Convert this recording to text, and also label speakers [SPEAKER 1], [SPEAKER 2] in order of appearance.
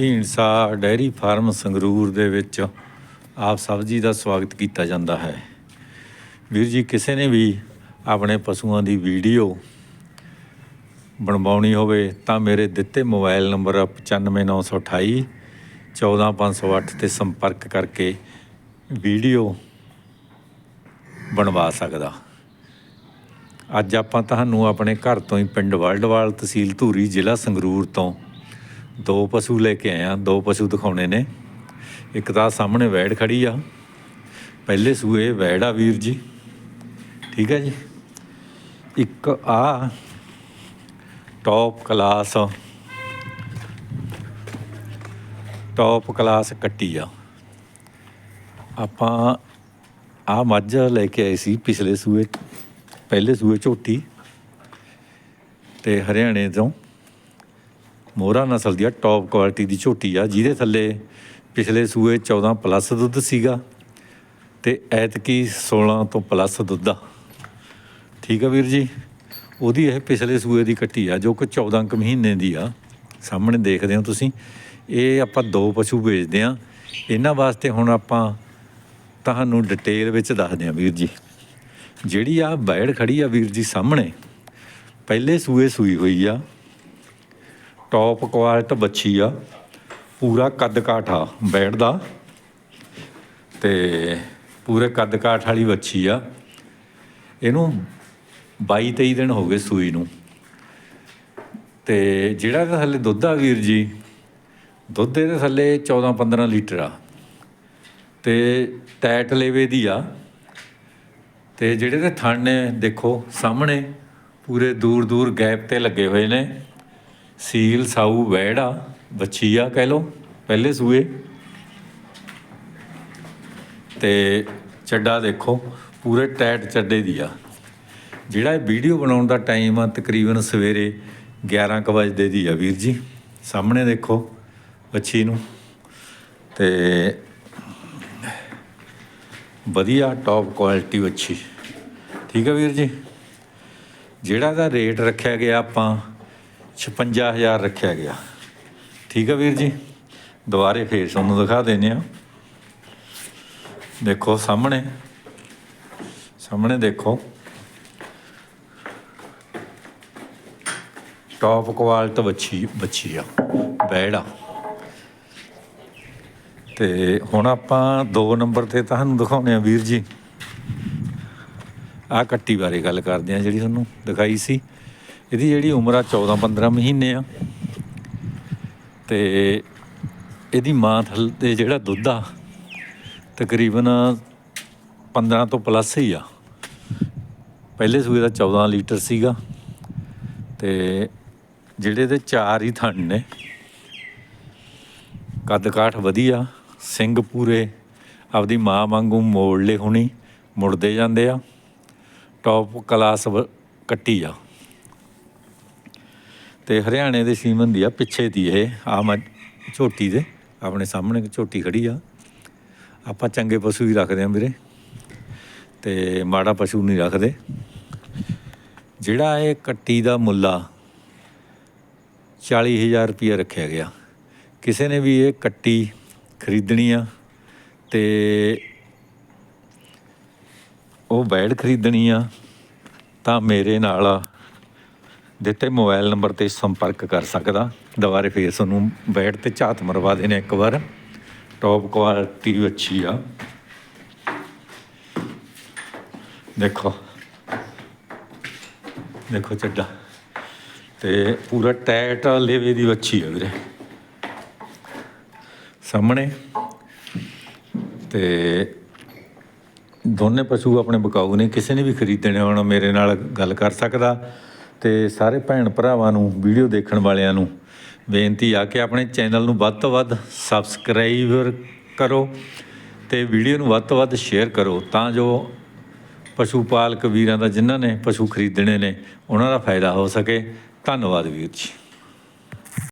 [SPEAKER 1] Dhindsa dairy farm Sangrur ਦੇ ਵਿੱਚ ਆਪ ਸਭ ਜੀ ਦਾ ਸਵਾਗਤ ਕੀਤਾ ਜਾਂਦਾ ਹੈ। ਵੀਰ ਜੀ, ਕਿਸੇ ਨੇ ਵੀ ਆਪਣੇ ਪਸ਼ੂਆਂ ਦੀ ਵੀਡੀਓ ਬਣਵਾਉਣੀ ਹੋਵੇ ਤਾਂ ਮੇਰੇ ਦਿੱਤੇ ਮੋਬਾਈਲ ਨੰਬਰ 95928 14508 ਤੇ ਸੰਪਰਕ ਕਰਕੇ ਵੀਡੀਓ ਬਣਵਾ ਸਕਦਾ। ਅੱਜ ਆਪਾਂ ਤੁਹਾਨੂੰ ਆਪਣੇ ਘਰ ਤੋਂ ਹੀ ਪਿੰਡ ਵਰਲਡਵਾਲ ਤਹਿਸੀਲ ਧੂਰੀ ਜ਼ਿਲ੍ਹਾ ਸੰਗਰੂਰ ਤੋਂ ਦੋ ਪਸ਼ੂ ਲੈ ਕੇ ਆਏ ਆ, ਦੋ ਪਸ਼ੂ ਦਿਖਾਉਣੇ ਨੇ। ਇੱਕ ਤਾਂ ਸਾਹਮਣੇ ਵੈੜ ਖੜੀ ਆ। ਪਹਿਲੇ ਸੂਏ ਵੈੜ ਆ ਵੀਰ ਜੀ। ਠੀਕ ਹੈ ਜੀ। ਇੱਕ ਆ ਟੌਪ ਕਲਾਸ ਟੌਪ ਕਲਾਸ ਕੱਟੀ ਆ। ਆਪਾਂ ਆ ਮੱਝ ਲੈ ਕੇ ਆਏ ਸੀ ਪਿਛਲੇ ਸੂਏ, ਪਹਿਲੇ ਸੂਏ ਝੋਟੀ ਤੇ ਹਰਿਆਣੇ ਤੋਂ। ਮੋਹਰਾ ਨਸਲ ਦੀ ਆ ਟੌਪ ਕੁਆਲਿਟੀ ਦੀ ਝੋਟੀ ਆ, ਜਿਹਦੇ ਥੱਲੇ ਪਿਛਲੇ ਸੂਏ 14 ਪਲੱਸ ਦੁੱਧ ਸੀਗਾ ਤੇ ਐਤਕੀ 16 ਤੋਂ ਪਲੱਸ ਦੁੱਧ ਆ। ਠੀਕ ਆ ਵੀਰ ਜੀ? ਉਹਦੀ ਇਹ ਪਿਛਲੇ ਸੂਏ ਦੀ ਕੱਟੀ ਆ, ਜੋ ਕਿ 14 ਕੁ ਮਹੀਨੇ ਦੀ ਆ। ਸਾਹਮਣੇ ਦੇਖਦੇ ਹੋ ਤੁਸੀਂ। ਇਹ ਆਪਾਂ ਦੋ ਪਸ਼ੂ ਵੇਚਦੇ ਆ ਇਹਨਾਂ ਵਾਸਤੇ ਹੁਣ ਆਪਾਂ ਤੁਹਾਨੂੰ ਡਿਟੇਲ ਵਿੱਚ ਦੱਸਦੇ ਆ ਵੀਰ ਜੀ। ਜਿਹੜੀ ਆ ਬੈੜ ਖੜੀ ਆ ਵੀਰ ਜੀ ਸਾਹਮਣੇ, ਪਹਿਲੇ ਸੂਏ ਸੂਈ ਹੋਈ ਆ। ਟੌਪ ਕੁਆਲਿਟੀ ਬੱਚੀ ਆ, ਪੂਰਾ ਕੱਦ ਕਾਠ ਆ ਬੈੜ ਦਾ ਤੇ ਪੂਰੇ ਕੱਦ ਕਾਠ ਵਾਲੀ ਬੱਚੀ ਆ। ਇਹਨੂੰ 22 23 ਦਿਨ ਹੋ ਗਏ ਸੂਈ ਨੂੰ। ਤੇ ਜਿਹੜਾ ਇਹਦੇ ਥੱਲੇ ਦੁੱਧ ਆ ਵੀਰ ਜੀ, ਦੁੱਧ ਇਹਦੇ ਥੱਲੇ 14 15 ਲੀਟਰ ਆ। ਤੇ ਟੈਟ ਲੇਵੇ ਦੀ ਆ। ਤੇ ਜਿਹੜੇ ਦੇ ਥਣ ਨੇ ਦੇਖੋ ਸਾਹਮਣੇ, ਪੂਰੇ ਦੂਰ ਦੂਰ ਗੈਪ ਤੇ ਲੱਗੇ ਹੋਏ ਨੇ। ਸੀਲ ਸਾਊ ਵੈੜਾ ਬੱਚੀ ਆ ਕਹਿ ਲੋ ਪਹਿਲੇ ਸੂਏ। ਤੇ ਚੱਡਾ ਦੇਖੋ, ਪੂਰੇ ਟੈਟ ਚੱਡੇ ਦੀ ਆ। ਜਿਹੜਾ ਇਹ ਵੀਡੀਓ ਬਣਾਉਣ ਦਾ ਟਾਈਮ ਆ ਤਕਰੀਬਨ ਸਵੇਰੇ 11 ਕੁ ਵਜੇ ਦੀ ਆ ਵੀਰ ਜੀ। ਸਾਹਮਣੇ ਦੇਖੋ ਵੱਛੀ ਨੂੰ। ਤੇ ਵਧੀਆ ਟੌਪ ਕੁਆਲਿਟੀ ਵੱਛੀ। ਠੀਕ ਆ ਵੀਰ ਜੀ? ਜਿਹੜਾ ਦਾ ਰੇਟ ਰੱਖਿਆ ਗਿਆ ਆਪਾਂ 56000 ਰੱਖਿਆ ਗਿਆ। ਠੀਕ ਆ ਵੀਰ ਜੀ? ਦੁਬਾਰੇ ਫੇਰ ਤੁਹਾਨੂੰ ਦਿਖਾ ਦਿੰਨੇ ਆ ਦੇਖੋ ਸਾਹਮਣੇ। ਸਾਹਮਣੇ ਦੇਖੋ। ਟੌਪ ਕੁਆਲਟ ਬੱਚੀ ਬੱਚੀ ਆ, ਬੈੜਾ ਤੇ ਹੁਣ ਆਪਾਂ ਦੋ ਨੰਬਰ ਤੇ ਤੁਹਾਨੂੰ ਦਿਖਾਉਣੇ ਆ ਵੀਰ ਜੀ। ਆ ਕੱਟੀ ਬਾਰੇ ਗੱਲ ਕਰਦੇ ਆ ਜਿਹੜੀ ਤੁਹਾਨੂੰ ਦਿਖਾਈ ਸੀ। ਇਹਦੀ ਜਿਹੜੀ ਉਮਰ ਆ 14 15 ਮਹੀਨੇ ਆ। ਤੇ ਇਹਦੀ ਮਾਂ ਥੱਲੇ ਜਿਹੜਾ ਦੁੱਧ ਆ, ਤਕਰੀਬਨ 15 ਤੋਂ ਪਲੱਸ ਹੀ ਆ। ਪਹਿਲੇ ਸੂਏ ਦਾ 14 ਲੀਟਰ ਸੀਗਾ ਤੇ ਜਿਹੜੇ ਦੇ ਚਾਰ ਹੀ ਥਣ ਨੇ। ਕੱਦ ਕਾਠ ਵਧੀਆ, ਸਿੰਘ ਪੂਰੇ, ਆਪਦੀ ਮਾਂ ਵਾਂਗੂ ਮੋੜ ਲੇ ਹੁਣੀ, ਮੁੜਦੇ ਜਾਂਦੇ ਆ। ਟੌਪ ਕਲਾਸ ਵ- ਕੱਟੀ ਆ। ਤੇ ਹਰਿਆਣੇ ਦੇ ਸੀਮਨ ਦੀ ਆ, ਪਿੱਛੇ ਦੀ ਇਹ ਆ ਮੈਂ ਝੋਟੀ ਦੇ, ਆਪਣੇ ਸਾਹਮਣੇ ਝੋਟੀ ਖੜੀ ਆ। ਆਪਾਂ ਚੰਗੇ ਪਸ਼ੂ ਹੀ ਰੱਖਦੇ ਆ ਵੀਰੇ, ਤੇ ਮਾੜਾ ਪਸ਼ੂ ਨਹੀਂ ਰੱਖਦੇ। ਜਿਹੜਾ ਇਹ ਕੱਟੀ ਦਾ ਮੁੱਲਾ 40000 ਰੁਪਏ ਰੱਖਿਆ ਗਿਆ। ਕਿਸੇ ਨੇ ਵੀ ਇਹ ਕੱਟੀ ਖਰੀਦਣੀ ਆ ਤੇ ਉਹ ਬੈਡ ਖਰੀਦਣੀ ਆ ਤਾਂ ਮੇਰੇ ਨਾਲ ਦਿੱਤੇ ਮੋਬਾਈਲ ਨੰਬਰ ਤੇ ਸੰਪਰਕ ਕਰ ਸਕਦਾ। ਦੁਬਾਰੇ ਫੇਰ ਤੁਹਾਨੂੰ ਬੈਡ ਤੇ ਝਾਤ ਮਰਵਾ ਦੇਣੇ ਇੱਕ ਵਾਰ। ਟੌਪ ਕੁਆਲਿਟੀ ਅੱਛੀ ਆ। ਦੇਖੋ। ਦੇਖੋ ਚੱਡਾ। ਤੇ ਪੂਰਾ ਟੈਟ ਲੇਵੇ ਦੀ ਵੱਛੀ ਆ ਵੀਰੇ। ਸਾਹਮਣੇ। ਤੇ ਦੋਨੇ ਪਸ਼ੂ ਆਪਣੇ ਬਕਾਊ ਨੇ। ਕਿਸੇ ਨੇ ਵੀ ਖਰੀਦਣੇ ਹੋਣ, ਮੇਰੇ ਨਾਲ ਗੱਲ ਕਰ ਸਕਦਾ। ਤੇ ਸਾਰੇ ਭੈਣ ਭਰਾਵਾਂ ਨੂੰ, ਵੀਡੀਓ ਦੇਖਣ ਵਾਲਿਆਂ ਨੂੰ ਬੇਨਤੀ ਆ ਕਿ ਆਪਣੇ ਚੈਨਲ ਨੂੰ ਵੱਧ ਤੋਂ ਵੱਧ ਸਬਸਕ੍ਰਾਈਬ ਕਰੋ ਤੇ ਵੀਡੀਓ ਨੂੰ ਵੱਧ ਤੋਂ ਵੱਧ ਸ਼ੇਅਰ ਕਰੋ ਤਾਂ ਜੋ ਪਸ਼ੂ ਪਾਲਕ ਵੀਰਾਂ ਦਾ ਜਿਨ੍ਹਾਂ ਨੇ ਪਸ਼ੂ ਖਰੀਦਣੇ ਨੇ, ਉਹਨਾਂ ਦਾ ਫਾਇਦਾ ਹੋ ਸਕੇ। ਧੰਨਵਾਦ ਵੀਰ ਜੀ।